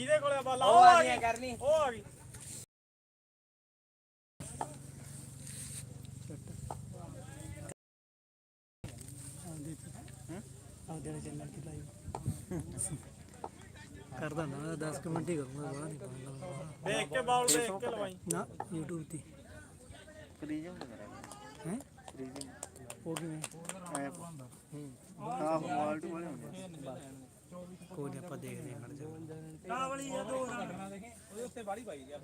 ਕਿਹਦੇ ਕੋਲੇ ਬਾਲਾ ਉਹ ਆ ਗਈ। ਕਰਨੀ। ਉਹ ਆ ਗਈ। ਕਰਦਾ ਨਾ 10 ਮਿੰਟ ਹੀ ਕਰੂੰਗਾ ਬਾਹਰ ਨਹੀਂ ਪਾਉਂਦਾ ਦੇਖ ਕੇ ਬਾਲ ਦੇਖ ਕੇ ਲਵਾਈ। ਨਾ YouTube ਤੇ। ਫਰੀਜਮ ਕਰਾਂਗੇ ਹੈ? ਫਰੀਜਮ ਉਹ ਕਿਵੇਂ? ਐਪ। ਹਾਂ ਵਾਲਟ ਵਾਲੇ ਹੁੰਦੇ ਕੋਈ ਨਹੀਂ ਆਪਾਂ ਦੇਖਦੇ ਹਾਂ ਖੜ ਜਾ। ਕਾਵਲੀ ਆ ਦੋ ਰੰਗ। ਉਹਦੇ ਉੱਤੇ ਬਾੜੀ ਪਾਈ ਗਿਆ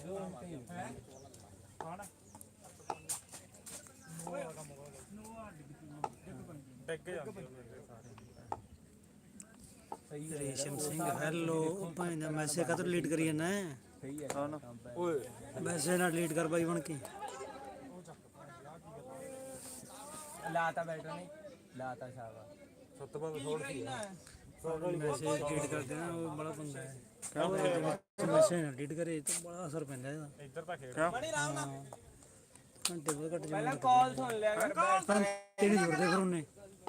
ਡਿੱਗ ਜਾਂਦੇ ਰੇਸ਼ਮ ਸਿੰਘ ਹੈਲੋ ਭਾਈ ਦਾ ਮੈਸੇਜ ਕਦੋਂ ਡਿਲੀਟ ਕਰੀ ਜਾਂਦਾ ਹਾਂ? ਨਾ। ਓਏ। ਮੈਸੇਜ ਨਾ ਡਿਲੀਟ ਕਰ ਬਾਈ ਬਣ ਕੇ। ਲਾਤਾ ਬੈਠੋ ਨੇ। ਲਾਤਾ ਸ਼ਾਬਾ ਸੱਤ ਬੰਦ ਛੋੜ ਸੀ ਮੈਸੇਜ ਡਿਲੀਟ ਕਰ ਦੇਣਾ ਉਹ ਬੜਾ ਪੰਗਾ ਹੈ ਮੈਸੇਜ ਨਾ ਡਿਲੀਟ ਕਰੇ ਤਾਂ ਬੜਾ ਅਸਰ ਪੈਂਦਾ ਇਹਦਾ। ਇੱਧਰ ਤਾਂ ਖੇਡ। ਘੰਟੇ ਬਹੁਤ ਘੱਟ ਪਹਿਲਾਂ ਕਾਲ ਸੁਣ ਲਿਆ ਕਰ ਪਰ ਤੇ ਨਹੀਂ ਜੁੜਦੇ ਫਿਰ ਉਹਨੇ?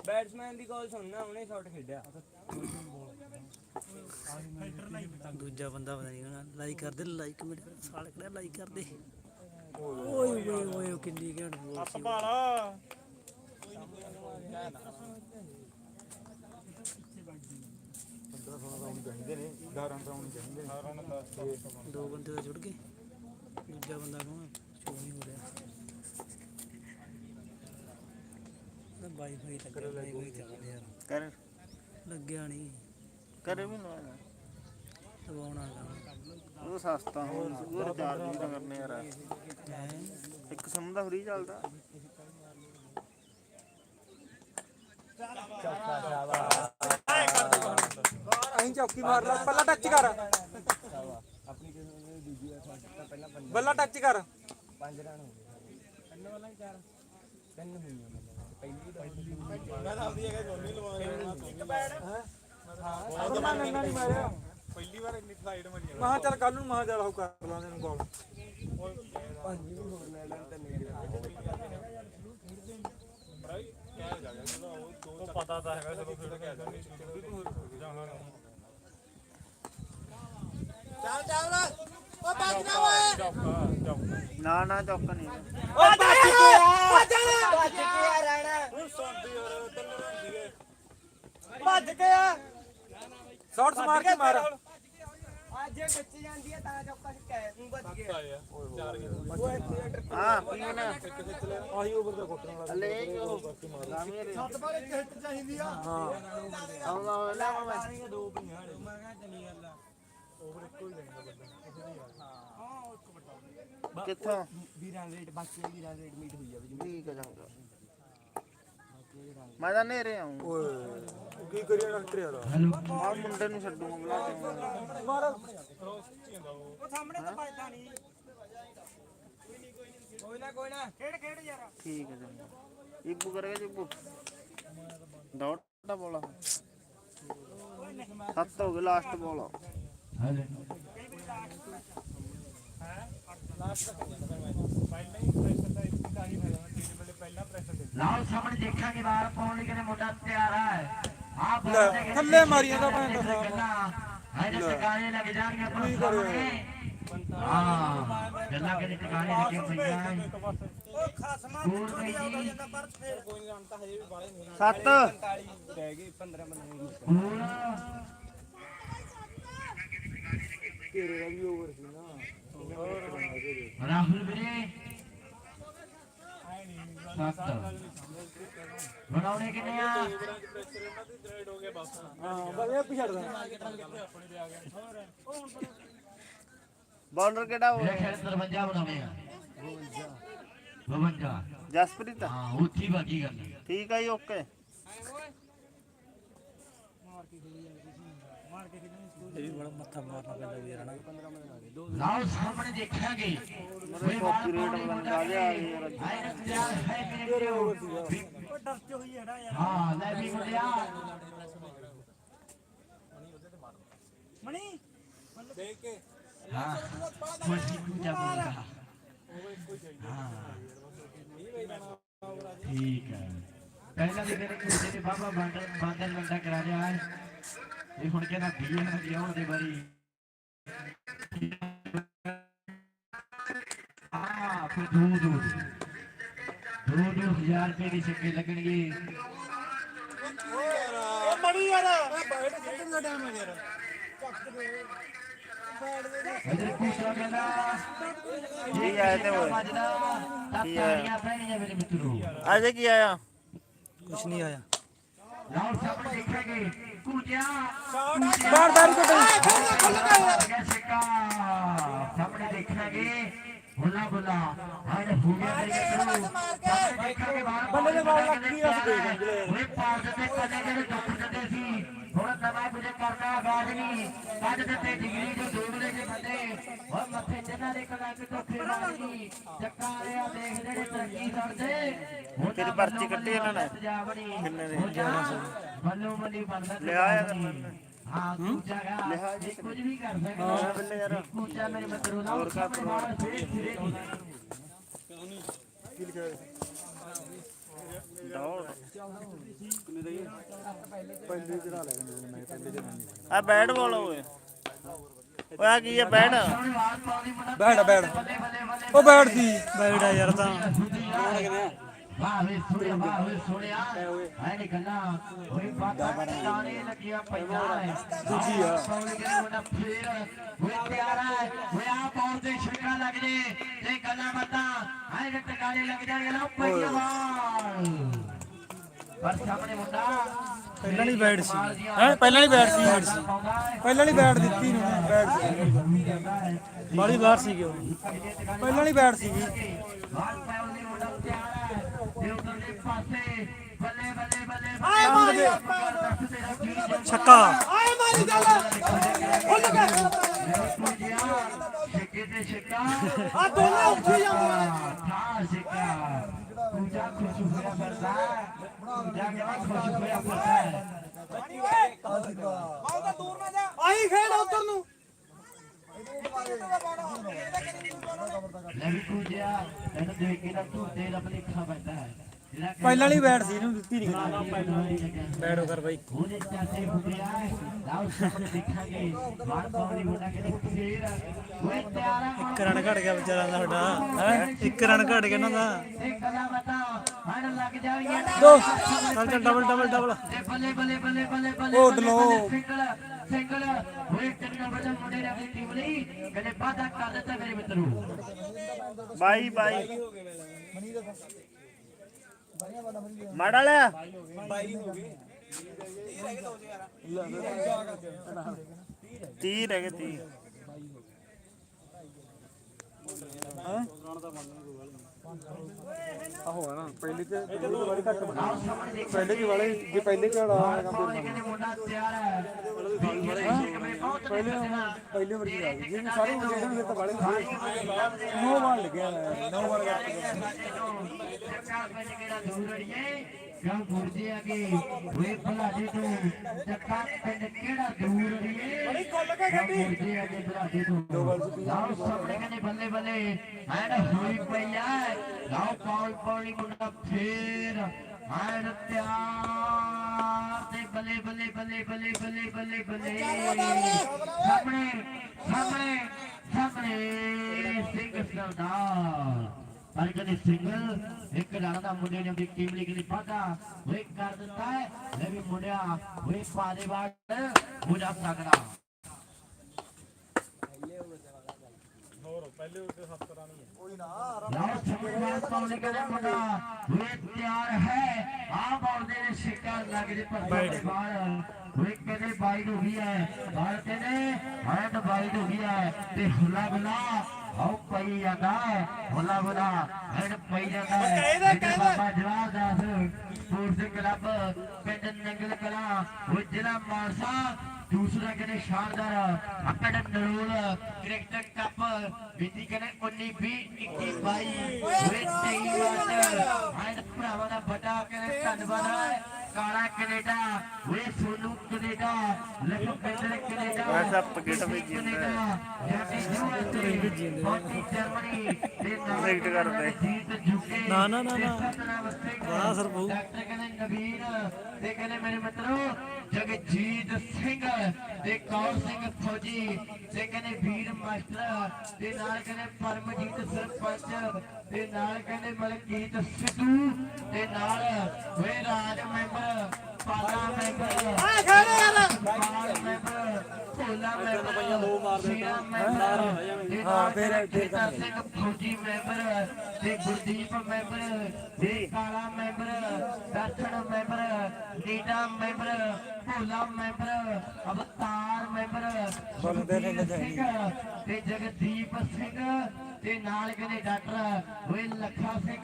ਬੈਟਸਮੈਨ ਦੀ ਕਾਲ ਸੁਣਨਾ ਉਹਨੇ ਸ਼ਾਟ ਖੇਡਿਆ। ਦੂਜਾ ਬੰਦਾ ਪਤਾ ਨਹੀਂ ਕਹਣਾ ਲਾਈਕ ਕਰਦੇ ਲਾਈਕ ਮੇਰੇ ਸਾਲ ਕਿਹੜਾ ਲਾਈਕ ਕਰਦੇ ਓਏ ਓਏ ਓਏ ਉਹ ਕਿੰਨੀ ਘੈਂਟ ਬੋਲ ਸੀ। ਸੰਭਾਲਾ ਦੋ ਬੰਦੇ ਤਾਂ ਜੁੜ ਗਏ ਦੂਜਾ ਬੰਦਾ ਕੌਣ ਸ਼ੋ ਨਹੀਂ ਹੋ ਰਿਹਾ। ਤਾਂ ਵਾਈਫਾਈ ਲੱਗਿਆ ਵਾਈਫਾਈ ਚੱਲ ਰਿਹਾ। ਯਾਰ ਕਰ ਲੱਗਿਆ ਨਹੀਂ। ਕਰੇ ਵੀ ਨਾ ਲਵਾਉਣਾ ਗਾ ਉਹ ਸਸਤਾ ਹੁਣ ਉਹ ਰਿਚਾਰਜ ਵੀ ਤਾਂ ਕਰਨੇ ਯਾਰ। ਹੈ? ਇੱਕ ਸਿਮ ਦਾ ਫ੍ਰੀ ਚੱਲਦਾ। ਅਹੀਂ ਚੌਕੀ ਮਾਰ ਲੈ ਪਹਿਲਾਂ ਟੱਚ ਕਰ। ਆਪਣੀ ਕਿਸੇ ਨੇ ਦੂਜੀ ਵਾਰ ਸ਼ਾਟ ਪਹਿਲਾਂ ਪੰਜ ਬੱਲਾ ਟੱਚ ਕਰ। ਪੰਜ ਰਨ ਹੋ ਗਏ ਤਿੰਨ ਵਾਲਾ ਚਾਰ ਤਿੰਨ ਹੋਈਆਂ ਪਹਿਲੀ ਤਾਂ ਮੈਂ ਤਾਂ ਆਪਦੀ ਜਗ੍ਹਾ ਜੋਨੀ ਲਵਾਉਣਾ ਇੱਕ ਬੈਟ ਹਾਂ ਮੈਂ ਨੰਨਾ ਨਹੀਂ ਮਾਰਿਆ ਪਹਿਲੀ ਵਾਰ ਇੰਨੀ ਸਾਈਡ ਮਾਰੀ ਮੈਂ ਚੱਲ ਕੱਲ ਨੂੰ ਮਹਾ ਚੱਲ ਉਹ ਕਰ ਲਾਂਦੇ ਨੂੰ ਕਾਲ ਪੰਜ ਵੀ ਹੋਰ ਲੈ ਲੈਣ ਤਿੰਨ ਵੀ ਉਹ ਪਤਾ ਤਾਂ ਹੈਗਾ ਚਲੋ ਫਿਰ ਕਹਿ ਦਾਂਗੇ ਚੱਲ ਚੱਲ। ਓ ਬਾਜ ਨਾ ਓਏ। ਨਾ ਨਾ ਚੌਕ ਨਹੀਂ ਓ ਬਾਜ ਭੱਜ ਭੱਜ ਕੇ ਰਹਿਣਾ? ਹੁਣ ਸੁਣਦੀ ਯਾਰ ਤਿੰਨ ਰਨ ਸੀਗੇ ਭੱਜ ਕੇ ਆ। ਸ਼ਾਟਸ ਮਾਰ ਕੇ ਮਾਰ। ਅੱਜ ਬੱਚੀ ਜਾਂਦੀ ਹੈ ਤਾਂ ਚੌਕਾ ਸਿੱਕਾ ਤੂੰ ਭੱਜ ਗਿਆ ਹਾਂ ਪੀਣਾ ਆਹੀ ਓਵਰ ਦਾ ਕੁੱਟਣ ਵਾਲਾ ਲੈ ਉਹ ਰਾਮੀ ਰੇ ਸੱਤ ਬਾਲ ਇੱਕ ਹਿੱਟ ਚਾਹੀਦੀ ਆ। ਹਾਂ। ਆਉਂਦਾ ਹੋਇਆ ਮੈਂ ਦੋ ਹਲੇ ਮੈਂ ਕਿਹਾ ਚਲੀ ਜਾਂਦਾ ਓਵਰ ਇੱਕੋ ਹੀ ਲੈਂਦਾ ਬੰਦਾ ਕਿੱਥੋਂ? ਵੀਰਾਂ ਰੇਟ ਬਾਕੀ ਵੀਰਾਂ ਰੇਟ ਮੀਟ ਹੋਈ ਜਾਵੇ ਜਿਵੇਂ। ਠੀਕ ਹੈ ਚੰਗਾ। ਮੈਂ ਤਾਂ ਨੇਰੇ ਆਉਂ। ਓਏ ਕੀ ਕਰੀ ਡਾਕਟਰ ਯਾਰ ਆ ਮੁੰਡੇ ਨੂੰ ਛੱਡੂ ਮਗਲਾ ਤੇ ਮਾਰ। ਉਹ ਸਾਹਮਣੇ ਤਾਂ ਭੱਜਦਾ ਨਹੀਂ। ਕੋਈ ਨਾ ਕੋਈ ਨਾ। ਖੇਡ ਖੇਡ ਯਾਰ। ਠੀਕ ਹੈ ਚੰਗਾ। ਇਬੂ ਕਰੇਗਾ ਜਿਬੂ ਡਾਟ ਦਾ ਬੋਲਾ। ਸੱਤ ਹੋ ਗਏ ਲਾਸਟ ਬੋਲ ਹੀ ਦਾ ਹੀ ਦੇ ਲਾਲ ਸਾਹਮਣੇ ਦੇਖਾਂਗੇ ਬਾਹਰ ਪਾਉਣ ਲਈ ਕਹਿੰਦੇ ਮੁੰਡਾ ਤਿਆਰ ਹੈ ਆ ਲੈ, ਥੱਲੇ ਮਾਰੀ ਜਾਂਦਾ ਭੈਣ ਦਾ ਗੱਲਾਂ। ਇਹਦੇ ਟਿਕਾਣੇ ਲੱਗ ਜਾਣਗੇ ਪਰ ਸਾਹਮਣੇ ਹਾਂ ਗੱਲਾਂ ਕਹਿੰਦੇ ਟਿਕਾਣੇ ਲੱਗੇ ਪਈਆਂ ਉਹ ਖਸਮਾ ਦੀ ਆਉਂਦਾ ਜਾਂਦਾ ਪਰ ਫੇਰ ਕੋਈ ਨਹੀਂ ਰਣਤਾ ਹਜੇ ਵੀ ਬਾਲੇ ਨਹੀਂ ਸੱਤ। 45 ਰਹਿ ਗਏ 15 ਬੰਦੇ ਤੇਰੇ ਦਾ ਵੀ ਓਵਰ ਸੀ ਨਾ। ਰਾਹੁਲ ਵੀਰੇ। ਸੱਤ। ਬਣਾਉਣੇ ਕਿੰਨੇ ਆ? ਹੋ ਇਹ ਪਿਛੜਦਾ ਬੌਲਰ ਕਿਹੜਾ ਹੋ ਮੇਰੇ ਖਿਆਲ 53 ਬਣਾਉਣੇ ਆ। 52 ਜਸਪ੍ਰੀਤ? ਹਾਂ ਉੱਥੀ ਬਾਕੀ ਗੱਲ ਠੀਕ ਹੈ ਜੀ ਓਕੇ ਇਹ ਵੀ ਬੜਾ ਮੱਥਾ ਮਾਰਨਾ ਪੈਂਦਾ ਵੀਰ ਹਨਾ। ਲਾਓ ਸਾਹਮਣੇ ਦੇਖਾਂਗੇ। ਕਾਪੀ ਰੇਟ ਬਣਾ ਲਿਆ ਯਾਰ। ਹਾਏ ਰੱਖਿਆ ਹੈ ਮੇਰੇ ਵੀਰੋ ਡਰਤੇ ਹੋਈ ਹੈ ਨਾ ਯਾਰ। ਹਾਂ ਲੈ ਵੀ ਮੁੰਡਿਆ। ਮਣੀ? ਦੇਖ ਕੇ ਹਾਂ ਮੱਛੀ ਨੂੰ ਜਾ ਬੋਲਦਾ। ਹਾਂ। ਠੀਕ ਹੈ। ਪਹਿਲਾਂ ਵੀ ਮੇਰੇ ਕਿਸੇ ਨੇ ਬਾਬਾ ਬਾਂਦਰ ਬਾਂਦਰ ਬੰਦਾ ਕਰਾ ਲਿਆ ਹੈ ਇਹ ਹੁਣ ਕਹਿੰਦਾ ਬੀਏ ਨਾ ਦਿਆਉਣ ਦੇ ਵਾਰੀ ਹਾਂ ਫਿਰ ਦੋ ਦੋ ਦੋ ਦੋ ਹਜ਼ਾਰ ਰੁਪਏ ਦੇ ਸਿੱਕੇ ਲੱਗਣਗੇ। ਉਹ ਮੜੀ ਯਾਰ। ਬੈਠ ਖੇਡਣ ਦਾ ਟਾਈਮ ਹੈ ਯਾਰ। ਇਧਰ ਕੁਸ਼ਾ ਕਹਿੰਦਾ ਕੀ ਆਇਆ ਤੇ ਤਾਂ ਕੀ ਆਇਆ? ਮੇਰੇ ਮਿੱਤਰੋ। ਅਜੇ ਕੀ ਆਇਆ? ਕੁਛ ਨਹੀਂ ਆਇਆ। ਲਓ ਸਭ ਦੇਖਾਂਗੇ। ਬਾਹਰ ਬਾਹਰ ਗਿਆ ਸਿੱਕਾ। ਸਾਹਮਣੇ ਦੇਖਾਂਗੇ। ਬੁੱਲਾ ਬੁੱਲਾ। ਹਰ ਹੋ ਗਿਆ ਤੇ ਸਾਹਮਣੇ ਦੇਖਾਂਗੇ ਬਾਹਰ ਬੱਲੇ ਦੇ ਬਾਲ ਲੱਗੀ ਆ ਦੇਖ ਅੰਜਲੇ ਉਹ ਪਾਸ ਦੇ ਕੰਨੇ ਜਿਹੜੇ ਦੁੱਖ ਦਿੰਦੇ ਸੀ। ਹੁਣ ਨਵਾਂ ਕੁਝ ਕਰਨਾ ਆਵਾਜ਼ ਨਹੀਂ। ਕੱਢ ਦਿੱਤੇ ਡਿਗਰੀ ਦੇ ਮੱਥੇ ਜਿਨ੍ਹਾਂ ਦੇ ਕਲੰਕ ਤੋਂ ਖੇਡਾਂ ਨਹੀਂ ਚੱਕਾ ਰਿਆ ਦੇਖ ਜਿਹੜੇ ਤਰੱਕੀ ਕਰਦੇ। ਹੁਣ ਤੇਰੀ ਪਰਚੀ ਕੱਟੀ ਇਹਨਾਂ ਨੇ? ਕਿੰਨੇ ਦੇ? ਬੱਲੋ ਬੱਲੀ ਬਣਦਾ ਲਿਆ ਆਇਆ ਕਰ ਹਾਂ ਤੂੰ ਜਗਾ ਜੇ। ਕੁਝ ਵੀ ਕਰ ਸਕਦਾ। ਬੱਲੇ ਯਾਰ। ਕੁਚਾ ਮੇਰੇ ਮਿੱਤਰੋ ਨਾ ਹੋਰ ਕਾ ਸਿਰੇ ਸਿਰੇ ਦੌੜ ਪਹਿਲੇ ਚੜਾ ਲੈ ਗਏ ਮੈਂ ਪਹਿਲੇ ਚੜਾ ਨਹੀਂ ਆ ਬੈਟ ਬਾਲ ਓਏ। ਓਏ ਆ ਕੀ ਆ ਮੁੰਡਾ ਬੈਠ ਬੈਠ। ਬੱਲੇ ਬੱਲੇ ਬੱਲੇ ਉਹ ਬੈਠਦੀ ਬੈਠਾ ਯਾਰ ਤਾਂ। ਵਾਹ ਵੇ ਸੋਹਣਿਆ ਵਾਹ ਵੇ ਸੋਹਣਿਆ ਐ ਨੀ ਗੱਲਾਂ ਹੋਈ ਬਾਤਾਂ ਟਾਣੇ ਲੱਗਿਆ ਹੈ ਦੂਜੀ ਆ। ਸੌਣ ਕੇ ਮੁੰਡਾ ਫੇਰ ਤਿਆਰ ਹੈ ਹੋਈ ਆ ਬੌਲ ਤੇ ਛਿੱਕਾ ਲੱਗ ਜੇ ਤੇ ਗੱਲਾਂ ਬਾਤਾਂ ਐ ਜੇ ਟਕਾਲੇ ਲੱਗ ਜਾਣਗੇ ਨਾ ਪਈਆ ਪਰ ਸਾਹਮਣੇ ਮੁੰਡਾ ਪਹਿਲਾਂ ਨਹੀਂ ਬੈਠ ਸੀ। ਹੈ? ਪਹਿਲਾਂ ਨਹੀਂ ਬੈਠ ਸੀ ਸੀ। ਪਹਿਲਾਂ ਨਹੀਂ ਬੈਠ ਦਿੱਤੀ ਨੂੰ ਬੈਠ ਸੀ। ਬਾਲੀ ਬਾਹਰ ਸੀਗੇ ਉਹ। ਪਹਿਲਾਂ ਨਹੀਂ ਬੈਠ ਸੀਗੀ। ਬਾਲ ਪੈਉਂ ਦੀ ਮੁੰਡਾ ਤਿਆਰ ਹੈ ਸਿੱਕੇ ਤੇ ਸਿੱਕਾ ਆ ਦੋਨੇ ਉੱਠੀ ਜਾਂਦੀਆਂ ਹਾਂ ਸਿੱਕਾ ਪੂਜਾ ਖੁਸ਼ ਹੋਇਆ ਫਿਰਦਾ ਪੂਜਾ ਕਿਹੜਾ ਖੁਸ਼ ਹੋਇਆ ਫਿਰਦਾ ਹੈ ਆਈ ਖੇਡ ਉਧਰ ਨੂੰ। ਲੈ ਵੀ ਪੂਜਾ ਤੈਨੂੰ ਦੇਖ ਕੇ ਨਾ ਤੂੰ ਤੇ ਰੱਬ ਲਿਖਾ ਬੈਠਾ ਹੈ। ਜਿਹੜਾ ਕਿ ਪਹਿਲਾਂ ਨਹੀਂ ਬੈਠ ਸੀ ਇਹਨੂੰ ਦਿੱਤੀ ਨਹੀਂ। ਬੈਠੋ ਕਰ ਬਾਈ। ਉਹਨੇ ਚਾਚੇ ਹੁਬਿਆ ਲਾਓ ਸਾਹਮਣੇ ਦੇਖਾਂਗੇ ਬਾਹਰ ਪਾਉਣੀ ਮੁੰਡਾ ਕਿ ਫੇਰ ਓਏ ਤਿਆਰਾ ਇੱਕ ਰਨ ਘਟ ਗਿਆ ਵਿਚਾਰਾ ਦਾ ਸਾਡਾ ਹੈ? ਇੱਕ ਰਨ ਘਟ ਗਿਆ ਇਹਨਾਂ ਦਾ। ਇੱਕ ਗੱਲਾਂ ਬਤਾ ਹਣ ਲੱਗ ਜਾਣਗੀਆਂ ਦੋ। ਚੱਲ ਚੱਲ ਡਬਲ ਡਬਲ ਡਬਲ ਤੇ ਬੱਲੇ ਬੱਲੇ ਬੱਲੇ ਬੱਲੇ ਬੱਲੇ ਉਹ ਬੱਲੇ, ਡਲੋ। ਬੱਲੇ, ਸਿੰਗਲ ਸਿੰਗਲ ਹੋਏ ਤਿੰਨ ਨੰਬਰ ਦੇ ਮੁੰਡੇ ਨੇ ਆਪਣੀ ਟੀਮ ਲਈ ਕਦੇ ਵਾਦਾ ਕਰ ਦਿੱਤਾ ਮੇਰੇ ਮਿੱਤਰੋ ਬਾਈ ਬਾਈ। ਮਾੜਾ ਲਿਆ ਤੀਹ ਰਹਿ ਗਏ ਤੀਹ। ਆਹੋ ਹੈ ਨਾ ਪਹਿਲੇ ਤੇ ਪਹਿਲੇ ਦੀ ਵਾਲੀ ਘੱਟ ਬਣਾ। ਪਹਿਲੇ ਦੀ ਵਾਲੀ ਜੇ ਪਹਿਲੇ ਝਾੜਾ ਆਏਗਾ ਪਾਉਣੇ ਕਹਿੰਦੇ ਮੁੰਡਾ ਤਿਆਰ ਹੈ ਬਹੁਤ ਪਹਿਲੇ ਪਹਿਲੇ ਵਰਗੀ ਆ ਗਈ ਜਿਹਨੇ ਸਾਰੇ ਖੇਡਣ ਫਿਰ ਤਾਂ ਵਾਲੇ ਨੋ ਵਾਰ ਲੱਗਿਆ ਨੋ ਵਾਰ ਸਰਕਾਰ ਕਿਉਂ ਗੁਰਜੇ ਅਗੇ ਵੇ ਭਲਾਡੇ ਤੋਂ ਚੱਕਾ ਪਿੰਡ ਕਿਹੜਾ ਦੂਰ ਅੜੀਏ ਬੜੀ ਖੁੱਲ ਕੇ ਗੱਡੀ। ਗੁਰਜੇ ਅਗੇ ਭਲਾਡੇ ਤੋਂ ਲਾਓ ਸਾਹਮਣੇ ਕਹਿੰਦੇ ਬੱਲੇ ਬੱਲੇ ਐਨ ਹੋਈ ਪਈਆ ਲਾਓ ਪਾਉਲ ਪਾਉਣੀ ਮੁੰਡਾ ਫੇਰ ਐਨ ਤਿਆਰ ਤੇ ਬੱਲੇ ਬੱਲੇ ਬੱਲੇ ਬੱਲੇ ਬੱਲੇ ਬੱਲੇ ਬੱਲੇ। ਸਾਹਮਣੇ ਸਾਹਮਣੇ ਸਾਹਮਣੇ ਸਿੰਘ ਸਰਦਾਰ। ਪਰ ਕਦੇ ਸਿੰਗਲ ਇੱਕ ਲੜਾ ਦਾ ਮੁੰਡੇ ਨੇ ਆਪਣੀ ਟੀਮ ਲਈ ਕਿਨੇ ਪਾਦਾ ਵੇ ਕਰ ਦਿੱਤਾ ਹੁਲਾ ਬੁਲਾ। ਆਉ ਪਈ ਜਾਂਦਾ ਹੈ। ਹੁਲਾ ਬੁਲਾ। ਹੈਂਡ ਪਈ ਜਾਂਦਾ ਹੈ। ਕਹਿੰਦੇ ਬਾਬਾ ਜਵਾਬ ਦਾਸ ਸਪੋਰਟਸ ਕਲੱਬ ਪਿੰਡ ਨੰਗਲ ਕਲਾ ਉਹ ਜ਼ਿਲ੍ਹਾ ਮਾਨਸਾ। ਦੂਸਰਾ ਕਹਿੰਦੇ ਸ਼ਾਨਦਾਰ ਅਕੜ ਨਰੂਲ ਕ੍ਰਿਕਟ ਕੱਪ ਬੀਤੀ ਕਹਿੰਦੇ 19 20 21 22 ਵੇ 23 ਵਾਰ ਐਂਡ ਭਰਾਵਾਂ ਦਾ ਵੱਡਾ ਕਹਿੰਦੇ ਧੰਨਵਾਦ ਕਾਲਾ ਕੈਨੇਡਾ ਵੇ ਸੋਨੂ ਬਾਕੀ ਜਰਮਨੀ। ਤੇ Select ਕਰਦੇ। ਜੀਤ ਜੁਕੇ ਨਾ, ਨਾ, ਨਾ, ਨਾ। ਬੜਾ ਬੜਾ ਅਸਰ ਪਊ। ਡਾਕਟਰ ਕਹਿੰਦੇ ਨਵੀਨ ਤੇ ਕਹਿੰਦੇ ਮੇਰੇ ਮਿੱਤਰੋ ਜਗਜੀਤ ਸਿੰਘ ਤੇ ਕੌਰ ਸਿੰਘ ਫੌਜੀ ਤੇ ਕਹਿੰਦੇ ਵੀਰ ਮਾਸਟਰ ਤੇ ਨਾਲ ਕਹਿੰਦੇ ਪਰਮਜੀਤ ਸਰਪੰਚ ਤੇ ਨਾਲ ਕਹਿੰਦੇ ਮਲਕੀਤ ਸਿੱਧੂ ਤੇ ਨਾਲ ਵੇ ਰਾਜ ਮੈਂਬਰ ਪਾਲਾ ਮੈਂਬਰ ਤੇ ਨਾਲ ਫੇਰ ਸਿੰਘ ਫੌਜੀ ਮੈਂਬਰ ਤੇ ਗੁਰਦੀਪ ਮੈਂਬਰ ਤੇ Kala member Darshan member Nita member Bhola member Avtar member Sukhbir Singh ਤੇ ਜਗਦੀਪ ਸਿੰਘ। ਤੇ ਨਾਲ ਕਹਿੰਦੇ ਡਾਕਟਰ ਓਏ ਲੱਖਾ ਸਿੰਘ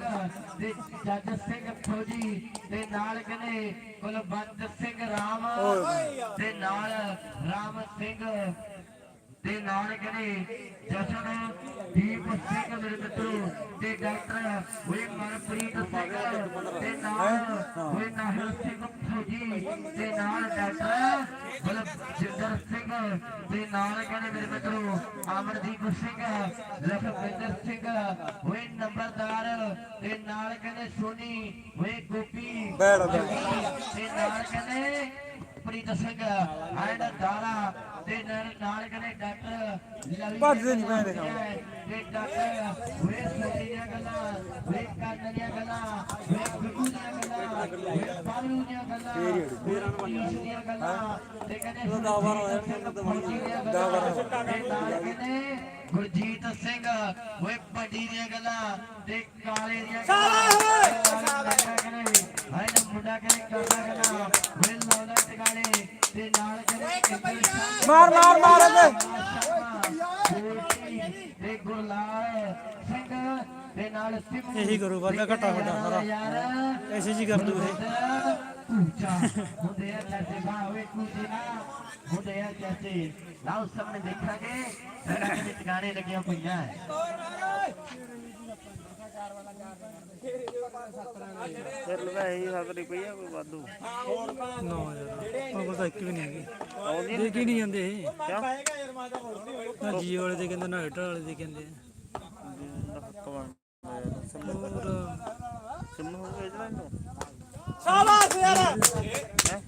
ਤੇ ਜੱਜ ਸਿੰਘ ਫੌਜੀ ਤੇ ਨਾਲ ਕਹਿੰਦੇ ਕੁਲਵੰਤ ਸਿੰਘ ਰਾਮ ਤੇ ਨਾਲ ਰਾਮ ਸਿੰਘ ਤੇ ਨਾਲ ਕਹਿੰਦੇ ਜਸ਼ਨ ਦੀਪ ਸਿੰਘ ਮੇਰੇ ਮਿੱਤਰੋ ਤੇ ਡਾਕਟਰ ਹੋਏ ਮਨਪ੍ਰੀਤ ਸਿੰਘ ਤੇ ਨਾਲ ਹੋਏ ਨਾਹਰ ਸਿੰਘ ਫੌਜੀ ਤੇ ਨਾਲ ਡਾਕਟਰ ਬਲਜਿੰਦਰ ਸਿੰਘ ਤੇ ਨਾਲ ਕਹਿੰਦੇ ਮੇਰੇ ਮਿੱਤਰੋ ਅਮਰਦੀਪ ਸਿੰਘ ਲਖਵਿੰਦਰ ਸਿੰਘ ਹੋਏ ਨੰਬਰਦਾਰ ਤੇ ਨਾਲ ਕਹਿੰਦੇ ਸੋਨੀ ਹੋਏ ਗੋਪੀ ਤੇ ਨਾਲ ਕਹਿੰਦੇ ਪ੍ਰੀਤ ਸਿੰਘ ਐਂਡ ਦਾਰਾ ਤੇ ਨਾਲ ਕਹਿੰਦੇ ਡਾਕਟਰ ਭੱਜਦੇ ਨਹੀਂ ਪੈਂਦੇ। ਕੰਮ। ਤੇ ਡਾਕਟਰ ਵੇ ਸੋਨੀ ਦੀਆਂ ਗੱਲਾਂ ਵੇ ਕੰਨ ਦੀਆਂ ਗੱਲਾਂ ਵੇ ਗੁੱਗੂ ਦੀਆਂ ਗੱਲਾਂ ਵੇ ਬਾਲੂ ਦੀਆਂ ਗੱਲਾਂ ਵੇ ਪੀਸ ਦੀਆਂ ਗੱਲਾਂ ਤੇ ਕਹਿੰਦੇ ਦਾਵਾਰ ਹੋਇਆ ਮੈਨੂੰ ਬਣ ਦਾਵਾਰ ਗੁਰਜੀਤ ਸਿੰਘ ਵੇ ਵੱਡੀ ਦੀਆਂ ਗੱਲਾਂ ਤੇ ਕਾਲੇ ਦੀਆਂ ਗੱਲਾਂ ਹਾਏ! ਨਾ ਮੁੰਡਾ ਕਹਿੰਦੇ ਕਰਦਾ ਗੱਲਾਂ ਮਾਰ ਮਾਰ ਮਾਰ ਤੇ ਸਿੰਘ ਤੇ ਨਾਲ ਸਿਮੂ ਇਹੀ ਕਰੂ ਵਾਧਾ ਘਾਟਾ ਵੱਡਾ ਸਾਰਾ। ਐਸੇ ਜੀ ਕਰ ਦੂ ਇਹ। ਹੁੰਦੇ ਆ ਚਾਚੇ ਬਾਵੇ ਕੁਝ ਨਾ ਹੁੰਦੇ ਆ ਚਾਚੇ ਲਾਓ ਸਾਹਮਣੇ ਦੇਖਾਂਗੇ ਟਿਕਾਣੇ ਲੱਗੀਆਂ ਪਈਆਂ ਫਿਰ ਲਗਾ ਇਹੀ ਸਕਦੀ ਪਈ ਆ ਕੋਈ ਵਾਧੂ। ਨਾ ਯਾਰ ਉਹ ਤਾਂ ਇੱਕ ਵੀ ਨਹੀਂ ਹੈਗੀ। ਆਉਂਦੀ ਦੇ ਕੀ ਨਹੀਂ ਜਾਂਦੇ ਇਹ। ਨਹੀਂ ਨਾ ਜੀਓ ਵਾਲੇ ਦੇ ਕਹਿੰਦੇ ਨਾ ਏਅਰਟੈਲ ਵਾਲੇ ਦੇ ਕਹਿੰਦੇ। ਹੋਰ ਸਿੰਮ ਹੋ ਗਿਆ ਜਿਹੜਾ ਇਹਨੂੰ। ਸ਼ਾਬਾਸ਼ ਯਾਰ। ਹੈ?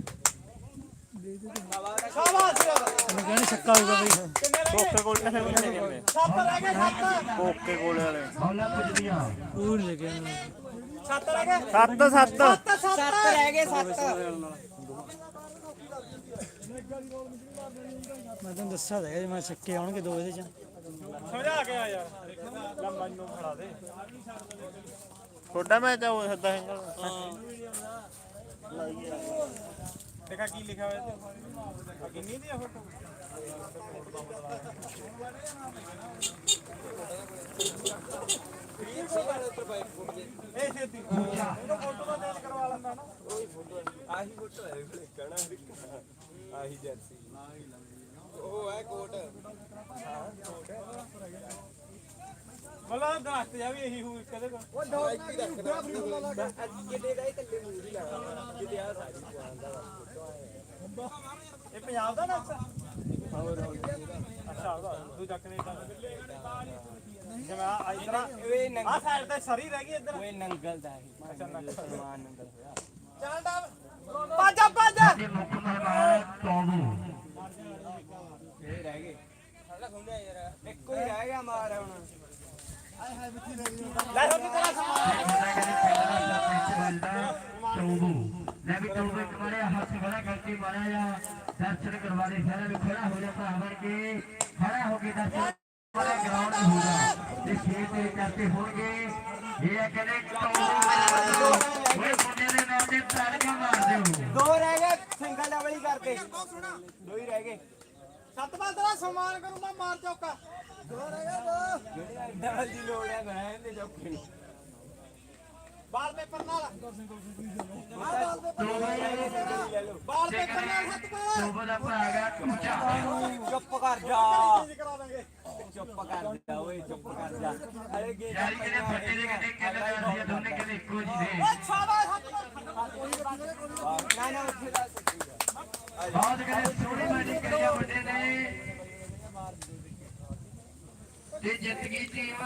ਸ਼ਾਬਾਸ਼ ਯਾਰ। ਛੱਕਾ ਹੋਊਗਾ ਬਈ? ਕੋਕੇ ਕੋਲ ਕਿੰਨੇ ਕਿੰਨੇ ਸੱਤ ਰਹਿ ਗਏ ਸੱਤ ਕੋਕੇ ਕੋਲੇ ਵਾਲੇ। ਹੌਲਾ ਪੁੱਜਦੀਆਂ ਨਹੀਂ ਲੱਗਿਆ। ਸੱਤ ਰਹਿ ਗਏ ਸੱਤ। ਸੱਤ ਸੱਤ ਰਹਿ ਗਏ ਸੱਤ ਮੈਂ ਤੁਹਾਨੂੰ ਦੱਸਿਆ ਤਾਂ ਜੀ ਮੈਂ ਛੱਕੇ ਆਉਣਗੇ ਦੋ ਇਹਦੇ ਚ। ਸਮਝਾ ਕੇ ਆ ਯਾਰ। ਲੰਬਾ ਨੂੰ ਖੜਾ ਦੇ। ਛੋਟਾ ਮੈਚ ਆ ਉਹ ਸੱਦਾ ਹੈਗਾ ਦੇਖਾ ਕੀ ਲਿਖਿਆ ਹੋਇਆ ਤੇ ਕਿੰਨੀ ਦੀ ਆ ਫੋਟੋ? ਇਹ ਛੇਤੀ। ਇਹਨੂੰ ਫੋਟੋ ਤਾਂ ਚੇਂਜ ਕਰਵਾ ਲੈਂਦਾ ਨਾ। ਉਹੀ ਫੋਟੋ ਆਹੀ ਫੋਟੋ ਹੈ ਕਹਣਾ ਆਹੀ ਜਰਸੀ ਉਹ ਹੈ ਕੋਟ। ਹਾਂ, ਕੋਟ ਮਤਲਬ ਦਰਖਤ ਜਾ ਵੀ ਇਹੀ ਹੋਊ ਕਦੇ ਕੋਲ ਉਹ ਦੋ ਹੀ ਰੱਖ ਕਿਤੇ ਦਾ ਇਕੱਲੇ ਮੂਰੀ ਲਾ ਕਿਤੇ ਆ ਸਾਰੀ ਇਹ ਪੰਜਾਬ ਦਾ ਨਕਸ਼ਾ? ਹੋਰ ਅੱਛਾ ਉਹਦਾ ਦੂਜਾ ਕੈਨੇਡਾ ਦਾ ਜਿਵੇਂ ਆ ਇਧਰ ਆ। ਸਾਈਡ ਤੇ ਸਰੀ ਰਹਿ ਗਈ ਇੱਧਰ। ਓਏ ਨੰਗਲ ਦਾ ਹੀ ਅੱਛਾ ਨਕਸ਼ਾ ਸਲਮਾਨ ਨੰਗਲ ਹੋਇਆ। ਚੱਲ ਡਾ ਪਾਜਾ ਪਾਜਾ ਮੁੱਖ ਮਹਿਮਾਨ ਟੋਬੂ ਇਹ ਰਹਿ ਗਏ। ਇੱਕੋ ਹੀ ਰਹਿ ਗਿਆ ਮਾਰ ਹੁਣ। ਲੈ ਹੋ ਤੇਰਾ ਸਮਾਨ ਟੋਬੂ ਲੈ ਵੀ ਟੋਬੂ ਇੱਕ ਮਾਰੇ ਹੱਥ ਖੜਾ ਕਰਕੇ ਮਾਰਿਆ ਜਾ ਦਰਸ਼ਨ ਕਰਵਾ ਦੇ ਸਾਰਾ ਵੀ ਖੜਾ ਹੋ ਜਾ ਭਰਾ ਬਣ ਕੇ ਖੜਾ ਹੋ ਕੇ ਦਰਸ਼ਨ ਵਾਲਾ ਗਰਾਊਂਡ ਹੋਊਗਾ ਤੇ ਛੇ ਤੇ ਕਰਤੇ ਹੋਣਗੇ ਇਹ ਆ ਕਹਿੰਦੇ ਟੋਬੂ ਓਏ ਮੁੰਡੇ ਦੇ ਨਾਮ ਤੇ ਤਾੜੀਆਂ ਮਾਰ ਦਿਓ ਦੋ ਰਹਿ ਗਏ, ਸਿੰਗਲ ਡਬਲ ਹੀ ਕਰਦੇ ਦੋ ਹੀ ਰਹਿ ਗਏ। ਸੱਤ ਬਾਲ ਤੇਰਾ ਸਮਾਨ ਕਰੂੰ ਮੈਂ ਮਾਰ ਚੌਕਾ। ਡਬਲ ਦੀ ਲੋੜ ਹੈ ਮੈਂ ਇਹਦੇ ਚੌਕੇ ਨੂੰ ਬਾਲ ਪੇਪਰ ਨਾਲ ਟੋਬੂ ਬਾਲ ਪੇਪਰ ਨਾਲ ਪਾ ਟੋਬੂ ਦਾ ਭਰਾ ਹੈਗਾ ਟੂਚਾ ਚੁੱਪ ਕਰ ਜਾ। ਚੁੱਪ ਕਰ ਜਾ ਓਏ ਚੁੱਪ ਕਰ ਜਾ। ਅਰੇ ਗੇ ਯਾਰੀ ਕਿਤੇ ਫੱਟੇ ਦੇ ਕਿਤੇ ਅਸੀਂ ਦੋਨੇ ਕਿਤੇ ਇੱਕੋ ਜਿਹੇ। ਨੇ ਓਏ ਸ਼ਾਬਾਸ਼ ਹੱਥ ਨਾ ਨਾ ਉੱਥੇ ਦਾ ਬਹੁਤ ਕਹਿੰਦੇ ਸੋਹਣੀ ਬਾਜੀ ਕਰੀ ਆ ਮੁੰਡੇ ਨੇ। ਤੇ ਜਿੱਤ ਗਈ ਟੀਮ